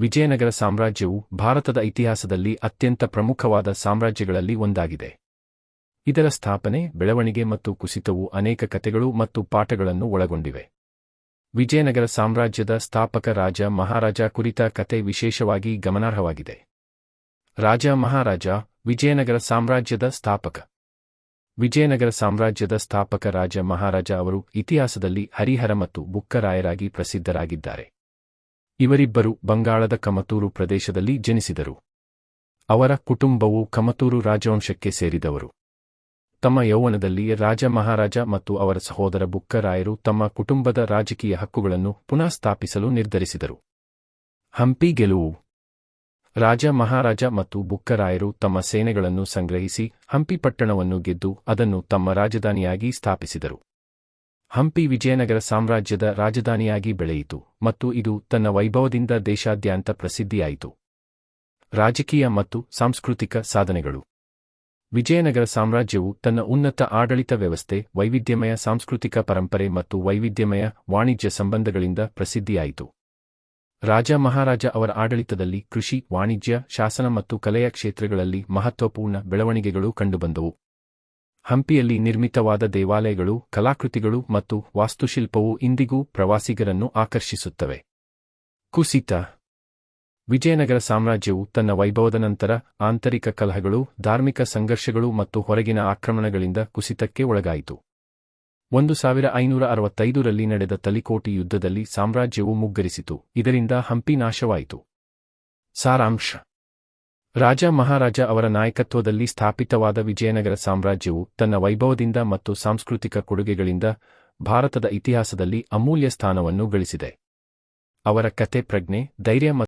ವಿಜಯನಗರ ಸಾಮ್ರಾಜ್ಯವು ಭಾರತದ ಇತಿಹಾಸದಲ್ಲಿ ಅತ್ಯಂತ ಪ್ರಮುಖವಾದ ಸಾಮ್ರಾಜ್ಯಗಳಲ್ಲಿ ಒಂದಾಗಿದೆ. ಇದರ ಸ್ಥಾಪನೆ, ಬೆಳವಣಿಗೆ ಮತ್ತು ಕುಸಿತವು ಅನೇಕ ಕಥೆಗಳು ಮತ್ತು ಪಾಠಗಳನ್ನು ಒಳಗೊಂಡಿವೆ. ವಿಜಯನಗರ ಸಾಮ್ರಾಜ್ಯದ ಸ್ಥಾಪಕ ರಾಜ ಮಹಾರಾಜ ಕುರಿತ ಕತೆ ವಿಶೇಷವಾಗಿ ಗಮನಾರ್ಹವಾಗಿದೆ. ರಾಜ ಮಹಾರಾಜ ವಿಜಯನಗರ ಸಾಮ್ರಾಜ್ಯದ ಸ್ಥಾಪಕ. ವಿಜಯನಗರ ಸಾಮ್ರಾಜ್ಯದ ಸ್ಥಾಪಕ ರಾಜ ಮಹಾರಾಜ ಅವರು ಇತಿಹಾಸದಲ್ಲಿ ಹರಿಹರ ಮತ್ತು ಬುಕ್ಕರಾಯರಾಗಿ ಪ್ರಸಿದ್ಧರಾಗಿದ್ದಾರೆ. ಇವರಿಬ್ಬರು ಬಂಗಾಳದ ಕಮತೂರು ಪ್ರದೇಶದಲ್ಲಿ ಜನಿಸಿದರು. ಅವರ ಕುಟುಂಬವು ಕಮತೂರು ರಾಜವಂಶಕ್ಕೆ ಸೇರಿದವರು. ತಮ್ಮ ಯೌವನದಲ್ಲಿ ರಾಜ ಮಹಾರಾಜ ಮತ್ತು ಅವರ ಸಹೋದರ ಬುಕ್ಕರಾಯರು ತಮ್ಮ ಕುಟುಂಬದ ರಾಜಕೀಯ ಹಕ್ಕುಗಳನ್ನು ಪುನಃ ಸ್ಥಾಪಿಸಲು ನಿರ್ಧರಿಸಿದರು. ಹಂಪಿ ಗೆಲುವು. ರಾಜ ಮಹಾರಾಜ ಮತ್ತು ಬುಕ್ಕರಾಯರು ತಮ್ಮ ಸೇನೆಗಳನ್ನು ಸಂಗ್ರಹಿಸಿ ಹಂಪಿ ಪಟ್ಟಣವನ್ನು ಗೆದ್ದು ಅದನ್ನು ತಮ್ಮ ರಾಜಧಾನಿಯಾಗಿ ಸ್ಥಾಪಿಸಿದರು. ಹಂಪಿ ವಿಜಯನಗರ ಸಾಮ್ರಾಜ್ಯದ ರಾಜಧಾನಿಯಾಗಿ ಬೆಳೆಯಿತು ಮತ್ತು ಇದು ತನ್ನ ವೈಭವದಿಂದ ದೇಶಾದ್ಯಂತ ಪ್ರಸಿದ್ಧಿಯಾಯಿತು. ರಾಜಕೀಯ ಮತ್ತು ಸಾಂಸ್ಕೃತಿಕ ಸಾಧನೆಗಳು. ವಿಜಯನಗರ ಸಾಮ್ರಾಜ್ಯವು ತನ್ನ ಉನ್ನತ ಆಡಳಿತ ವ್ಯವಸ್ಥೆ, ವೈವಿಧ್ಯಮಯ ಸಾಂಸ್ಕೃತಿಕ ಪರಂಪರೆ ಮತ್ತು ವೈವಿಧ್ಯಮಯ ವಾಣಿಜ್ಯ ಸಂಬಂಧಗಳಿಂದ ಪ್ರಸಿದ್ಧಿಯಾಯಿತು. ರಾಜ ಮಹಾರಾಜ ಅವರ ಆಡಳಿತದಲ್ಲಿ ಕೃಷಿ, ವಾಣಿಜ್ಯ, ಶಾಸನ ಮತ್ತು ಕಲೆಯ ಕ್ಷೇತ್ರಗಳಲ್ಲಿ ಮಹತ್ವಪೂರ್ಣ ಬೆಳವಣಿಗೆಗಳು ಕಂಡುಬಂದವು. ಹಂಪಿಯಲ್ಲಿ ನಿರ್ಮಿತವಾದ ದೇವಾಲಯಗಳು, ಕಲಾಕೃತಿಗಳು ಮತ್ತು ವಾಸ್ತುಶಿಲ್ಪವು ಇಂದಿಗೂ ಪ್ರವಾಸಿಗರನ್ನು ಆಕರ್ಷಿಸುತ್ತವೆ. ಕುಸಿತ. ವಿಜಯನಗರ ಸಾಮ್ರಾಜ್ಯವು ತನ್ನ ವೈಭವದ ನಂತರ ಆಂತರಿಕ ಕಲಹಗಳು, ಧಾರ್ಮಿಕ ಸಂಘರ್ಷಗಳು ಮತ್ತು ಹೊರಗಿನ ಆಕ್ರಮಣಗಳಿಂದ ಕುಸಿತಕ್ಕೆ ಒಳಗಾಯಿತು. ಒಂದು ಸಾವಿರ ಐನೂರ ಅರವತ್ತೈದರಲ್ಲಿ ನಡೆದ ತಲಿಕೋಟಿ ಯುದ್ಧದಲ್ಲಿ ಸಾಮ್ರಾಜ್ಯವು ಮುಗ್ಗರಿಸಿತು, ಇದರಿಂದ ಹಂಪಿ ನಾಶವಾಯಿತು. ಸಾರಾಂಶ. ರಾಜ ಮಹಾರಾಜ ಅವರ ನಾಯಕತ್ವದಲ್ಲಿ ಸ್ಥಾಪಿತವಾದ ವಿಜಯನಗರ ಸಾಮ್ರಾಜ್ಯವು ತನ್ನ ವೈಭವದಿಂದ ಮತ್ತು ಸಾಂಸ್ಕೃತಿಕ ಕೊಡುಗೆಗಳಿಂದ ಭಾರತದ ಇತಿಹಾಸದಲ್ಲಿ ಅಮೂಲ್ಯ ಸ್ಥಾನವನ್ನು ಗಳಿಸಿದೆ. ಅವರ ಕತೆ ಪ್ರಜ್ಞೆ, ಧೈರ್ಯ